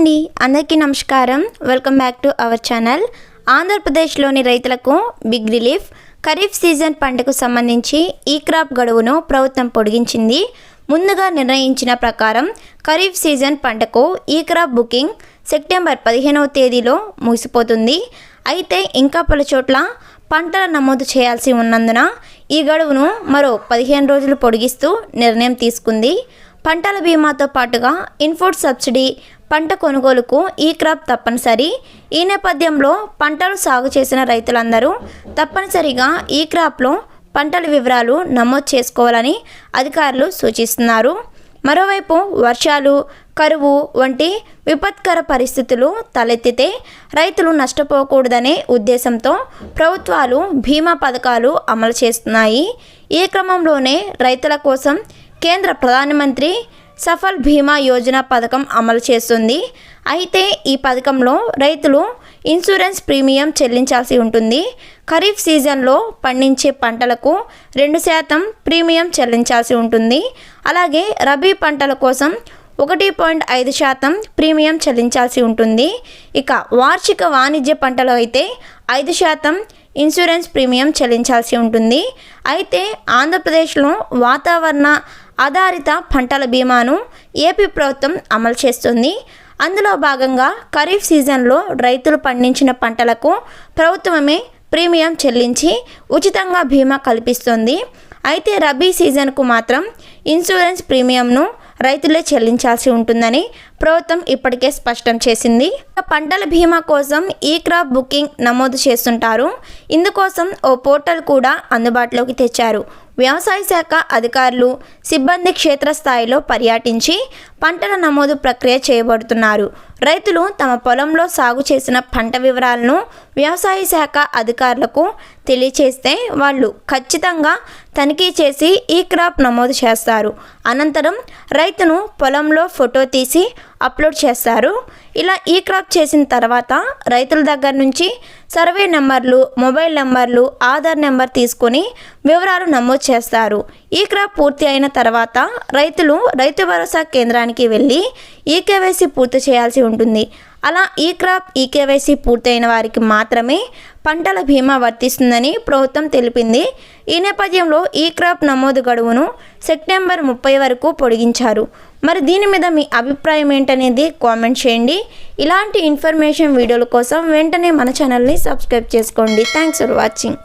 అండి. అందరికీ నమస్కారం. Welcome back to our channel ఆంధ్రప్రదేశ్లోని రైతులకు బిగ్ రిలీఫ్ ఖరీఫ్ సీజన్ పంటకు సంబంధించి ఈ క్రాప్ గడువును ప్రభుత్వం పొడిగించింది. ముందుగా నిర్ణయించిన ప్రకారం ఖరీఫ్ సీజన్ పంటకు ఈ క్రాప్ బుకింగ్ సెప్టెంబర్ పదిహేనవ తేదీలో ముగిసిపోతుంది. అయితే ఇంకా పలు చోట్ల పంటల నమోదు చేయాల్సి ఉన్నందున ఈ గడువును మరో పదిహేను రోజులు పొడిగిస్తూ నిర్ణయం తీసుకుంది. పంటల బీమాతో పాటుగా ఇన్పుట్ సబ్సిడీ పంట కొనుగోలుకు ఈ క్రాప్ తప్పనిసరి. ఈ నేపథ్యంలో పంటలు సాగు చేసిన రైతులందరూ తప్పనిసరిగా ఈ క్రాప్లో పంటల వివరాలు నమోదు చేసుకోవాలని అధికారులు సూచిస్తున్నారు. మరోవైపు వర్షాలు కరువు వంటి విపత్కర పరిస్థితులు తలెత్తితే రైతులు నష్టపోకూడదనే ఉద్దేశంతో ప్రభుత్వాలు బీమా పథకాలు అమలు చేస్తున్నాయి. ఈ క్రమంలోనే రైతుల కోసం కేంద్ర ప్రధానమంత్రి సఫల్ బీమా యోజన పథకం అమలు చేస్తుంది. అయితే ఈ పథకంలో రైతులు ఇన్సూరెన్స్ ప్రీమియం చెల్లించాల్సి ఉంటుంది. ఖరీఫ్ సీజన్లో పండించే పంటలకు రెండు శాతం ప్రీమియం చెల్లించాల్సి ఉంటుంది. అలాగే రబీ పంటల కోసం ఒకటి పాయింట్ ఐదు శాతం ప్రీమియం చెల్లించాల్సి ఉంటుంది. ఇక వార్షిక వాణిజ్య పంటలు అయితే ఐదు శాతం ఇన్సూరెన్స్ ప్రీమియం చెల్లించాల్సి ఉంటుంది. అయితే ఆంధ్రప్రదేశ్లో వాతావరణ ఆధారిత పంటల బీమాను ఏపీ ప్రభుత్వం అమలు చేస్తుంది. అందులో భాగంగా ఖరీఫ్ సీజన్లో రైతులు పండించిన పంటలకు ప్రభుత్వమే ప్రీమియం చెల్లించి ఉచితంగా బీమా కల్పిస్తుంది. అయితే రబీ సీజన్కు మాత్రం ఇన్సూరెన్స్ ప్రీమియంను రైతులే చెల్లించాల్సి ఉంటుందని ప్రభుత్వం ఇప్పటికే స్పష్టం చేసింది. పంటల బీమా కోసం ఈ క్రాప్ బుకింగ్ నమోదు చేస్తుంటారు. ఇందుకోసం ఓ పోర్టల్ కూడా అందుబాటులోకి తెచ్చారు. వ్యవసాయ శాఖ అధికారులు సిబ్బంది క్షేత్రస్థాయిలో పర్యటించి పంటల నమోదు ప్రక్రియ చేయబడుతున్నారు. రైతులు తమ పొలంలో సాగు చేసిన పంట వివరాలను వ్యవసాయ శాఖ అధికారులకు తెలియచేస్తే వాళ్ళు ఖచ్చితంగా తనిఖీ చేసి ఈ క్రాప్ నమోదు చేస్తారు. అనంతరం రైతును పొలంలో ఫోటో తీసి అప్లోడ్ చేస్తారు. ఇలా ఈ క్రాప్ చేసిన తర్వాత రైతుల దగ్గర నుంచి సర్వే నెంబర్లు మొబైల్ నెంబర్లు ఆధార్ నెంబర్ తీసుకొని వివరాలు నమోదు చేస్తారు. ఈ క్రాప్ పూర్తి అయిన తర్వాత రైతులు రైతు భరోసా కేంద్రానికి వెళ్ళి ఈ కేవైసీ పూర్తి చేయాల్సి ఉంటుంది. అలా ఈ క్రాప్ ఈ కేవైసీ పూర్తయిన వారికి మాత్రమే పంటల బీమా వర్తిస్తుందని ప్రభుత్వం తెలిపింది. ఈ నేపథ్యంలో ఈ క్రాప్ నమోదు గడువును సెప్టెంబర్ ముప్పై వరకు పొడిగించారు. మరి దీని మీద మీ అభిప్రాయం ఏంటనేది కామెంట్ చేయండి. ఇలాంటి ఇన్ఫర్మేషన్ వీడియోల కోసం వెంటనే మన ఛానల్ని సబ్స్క్రైబ్ చేసుకోండి. Thanks for watching.